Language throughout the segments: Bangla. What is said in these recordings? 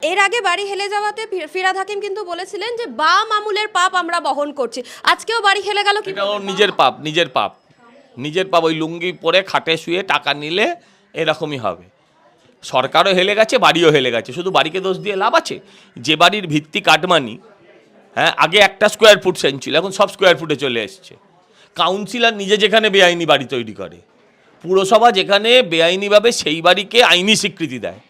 এর আগে বাড়ি হেলে যাওয়াতে ফিরাদ হাকিম কিন্তু বলেছিলেন যে বাম আমুলের পাপ আমরা বহন করছি। আজকেও বাড়ি হেলে গেল কি নিজের পাপ নিজের পাপ। নিজের পাপ, ওই লুঙ্গি পরে খাটে শুয়ে টাকা নিলে এরকমই হবে। সরকারও হেলে গেছে, বাড়িও হেলে গেছে। শুধু বাড়িকে দোষ দিয়ে লাভ আছে? যে বাড়ির ভিত্তি কাটমানি হ্যাঁ আগে একটা স্কোয়ার ফুট সেন ছিল, এখন সব স্কোয়ার ফুটে চলে এসছে। কাউন্সিলর নিজে যেখানে বেআইনি বাড়ি তৈরি করে, পুরসভা যেখানে বেআইনিভাবে সেই বাড়িকে আইনি স্বীকৃতি দেয়।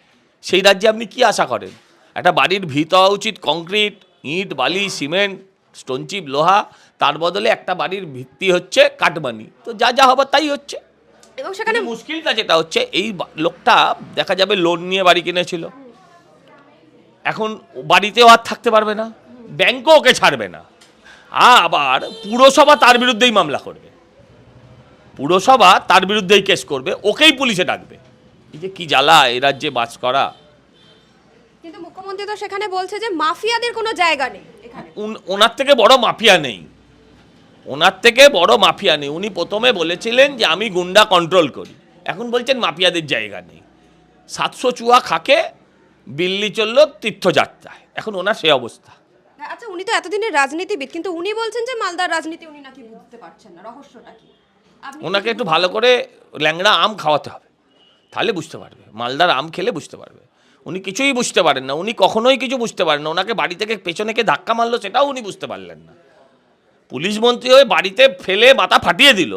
সেই রাজ্যে আপনি কি আশা করেন? একটা বাড়ির ভিত হওয়া উচিত কংক্রিট ইট বালি সিমেন্ট স্টোনচিপ লোহা তার বদলে একটা বাড়ির ভিত্তি হচ্ছে কাটমানি। তো যা যা হবার তাই হচ্ছে। এবং সেখানে মুশকিলটা যেটা হচ্ছে এই লোকটা দেখা যাবে লোন নিয়ে বাড়ি কিনেছিল। এখন বাড়িতেও আর থাকতে পারবে না ব্যাংকও ওকে ছাড়বে না। আবার পুরসভা তার বিরুদ্ধেই মামলা করবে। পুরসভা তার বিরুদ্ধেই কেস করবে ওকেই পুলিশে ডাকবে। এই যে কি জ্বালা এ রাজ্যে বাস করা। কিন্তু মুখ্যমন্ত্রী তো সেখানে বলছে যে মাফিয়াদের কোনো জায়গা নেই এখানে। ওনার থেকে বড় মাফিয়া নেই। ওনার থেকে বড় মাফিয়া নেই। উনি প্রথমে বলেছিলেন যে আমি গুন্ডা কন্ট্রোল করি। এখন বলছেন মাফিয়াদের জায়গা নেই। সাতশো চুয়া খাকে দিল্লি চলল তীর্থযাত্রায়। এখন ওনার সে অবস্থা। আচ্ছা উনি তো এতদিনের রাজনীতিবিদ কিন্তু উনি বলছেন যে মালদার রাজনীতি উনি নাকি বুঝতে পারছেন না। রহস্যটা কি? ওনাকে একটু ভালো করে ল্যাংড়া আম খাওয়াতে হবে। তাহলে বুঝতে পারবে। মালদার আম খেলে বুঝতে পারবে। উনি কিছুই বুঝতে পারেন না উনি কখনোই কিছু বুঝতে পারেন না। ওনাকে বাড়ি থেকে পেছনে কে ধাক্কা মারলো সেটাও উনি বুঝতে পারলেন না। পুলিশ মন্ত্রী হয়ে বাড়িতে ফেলে মাথা ফাটিয়ে দিল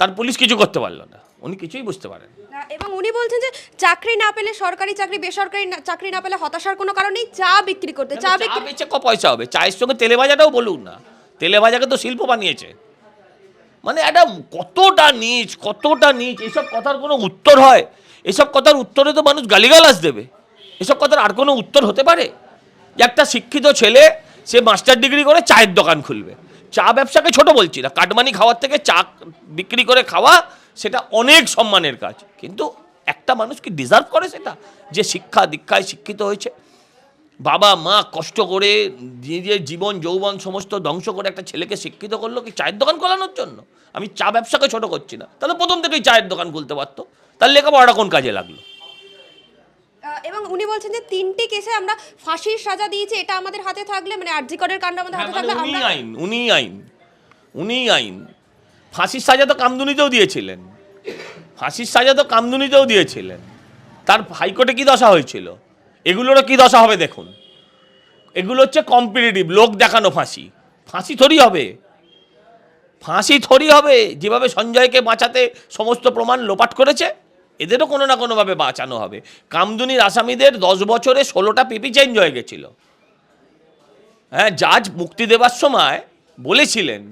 তার পুলিশ কিছু করতে পারল না। উনি কিছুই বুঝতে পারেন এবং উনি বলছেন যে চাকরি না পেলে সরকারি চাকরি বেসরকারি চাকরি না পেলে হতাশার কোনো কারণ নেই চা বিক্রি করতে। চা বিক্রি ক পয়সা হবে? চায়ের সঙ্গে তেলে ভাজাটাও বলুন না। তেলে ভাজাকে তো শিল্প বানিয়েছে। মানে একটা কতটা নিচ কতটা নিচ, এসব কথার কোনো উত্তর হয়? এসব কথার উত্তরে তো মানুষ গালিগালাজ দেবে। এসব কথার আর কোনো উত্তর হতে পারে? যে একটা শিক্ষিত ছেলে, সে মাস্টার ডিগ্রি করে চায়ের দোকান খুলবে। চা ব্যবসাকে ছোট বলছি না, কাটমানি খাওয়ার থেকে চা বিক্রি করে খাওয়া সেটা অনেক সম্মানের কাজ। কিন্তু একটা মানুষ কি ডিজার্ভ করে সেটা? যে শিক্ষা দীক্ষায় শিক্ষিত হয়েছে বাবা মা কষ্ট করে নিজের জীবন যৌবন সমস্ত ধ্বংস করে একটা ছেলেকে শিক্ষিত করল কি চায়ের দোকান খোলানোর জন্য? আমি চা ব্যবসাকে ছোট করছি না। তাহলে প্রথম থেকেই চায়ের দোকান খুলতে পারতো। তার লেখাপড়াটা কোন কাজে লাগল? এবং উনি বলছেন যে তিনটি কেসে আমরা ফাঁসির সাজা দিয়েছি এটা আমাদের হাতে থাকলে মানে আরজিকরের কাণ্ড আমাদের হাতে থাকলে উনি আইন উনি আইন উনি আইন। ফাঁসির সাজা তো কামদুনিতেও দিয়েছিলেন। ফাঁসির সাজা তো কামদুনিতেও দিয়েছিলেন। তার হাইকোর্টে কি দশা হয়েছিল? এগুলোরও কি দশা হবে দেখুন। এগুলো হচ্ছে কম্পিটিটিভ লোক দেখানো ফাঁসি। ফাঁসি থরি হবে। ফাঁসি থরি হবে, যেভাবে সঞ্জয়কে বাঁচাতে সমস্ত প্রমাণ লোপাট করেছে, এদেরও কোনো না কোনোভাবে বাঁচানো হবে। কামদুনির আসামিদের দশ বছরে ষোলোটা পিপি চেঞ্জ হয়ে গেছিল। হ্যাঁ জাজ মুক্তি দেবার সময় বলেছিলেন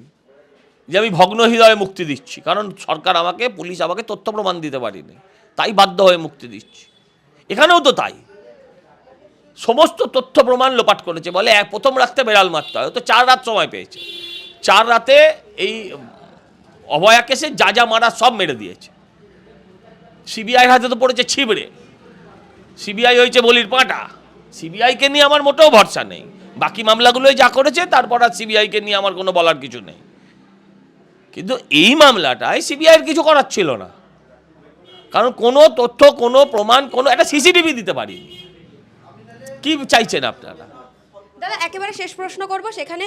যে আমি ভগ্ন হৃদয়ে মুক্তি দিচ্ছি, কারণ সরকার আমাকে, পুলিশ আমাকে তথ্য প্রমাণ দিতে পারিনি। তাই বাধ্য হয়ে মুক্তি দিচ্ছি। এখানেও তো তাই। সমস্ত তথ্য প্রমাণ লোপাট করেছে। বলে এক প্রথম রাত্রে বেড়াল মারতে হয়। তো চার রাত সময় পেয়েছে। চার রাতে এই অভয়া কেসে যা যা মারা সব মেরে দিয়েছে। সিবিআইয়ের হাতে তো পড়েছে ছিবড়ে। সিবিআই হয়েছে বলির পাঁটা। সিবিআইকে নিয়ে আমার মোটেও ভরসা নেই। বাকি মামলাগুলোই যা করেছে, তারপর আর সিবিআইকে নিয়ে আমার কোনো বলার কিছু নেই। কিন্তু এই মামলাটায় সিবিআইয়ের কিছু করার ছিল না। কারণ কোনো তথ্য, কোনো প্রমাণ, কোনো একটা সিসিটিভি দিতে পারিনি। কি চাইছেন আপনারা? দাদা একেবারে শেষ প্রশ্ন করব। সেখানে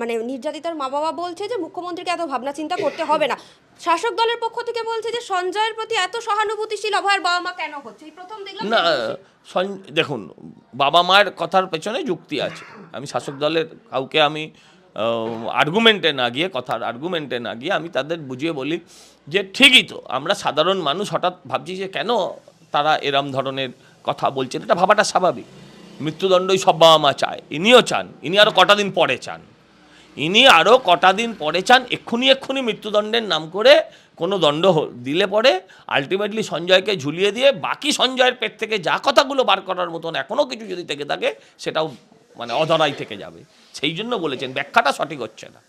মানে নির্যাতিতার মা বাবা বলছে যে মুখ্যমন্ত্রীকে এত ভাবনা চিন্তা করতে হবে না। শাসক দলের পক্ষ থেকে বলছে যে সঞ্জয়ের প্রতি এত সহানুভূতিশীল অভয়ের বাবা মা কেন হচ্ছে? এই প্রথম দেখলাম না দেখুন বাবা মার কথার পেছনে যুক্তি আছে। আমি শাসক দলের কাউকে আমি আর্গুমেন্টে না গিয়ে কথার আর্গুমেন্টে না গিয়ে আমি তাদের বুঝিয়ে বলি যে ঠিকই তো আমরা সাধারণ মানুষ হঠাৎ ভাবছি যে কেন তারা এরম ধরনের কথা বলছেন? এটা ভাবাটা স্বাভাবিক। মৃত্যুদণ্ডই সব বাবা মা চায়। ইনিও চান, ইনি আরও কটা দিন পরে চান। ইনি আরও কটা দিন পরে চান, এক্ষুনি এক্ষুনি মৃত্যুদণ্ডের নাম করে কোনো দণ্ড দিলে পরে আলটিমেটলি সঞ্জয়কে ঝুলিয়ে দিয়ে বাকি সঞ্জয়ের পেট থেকে যা কথাগুলো বার করার মতন এখনও কিছু যদি থেকে থাকে, সেটাও মানে অধরাই থেকে যাবে। সেই জন্য বলেছেন, ব্যাখ্যাটা সঠিক হচ্ছে না।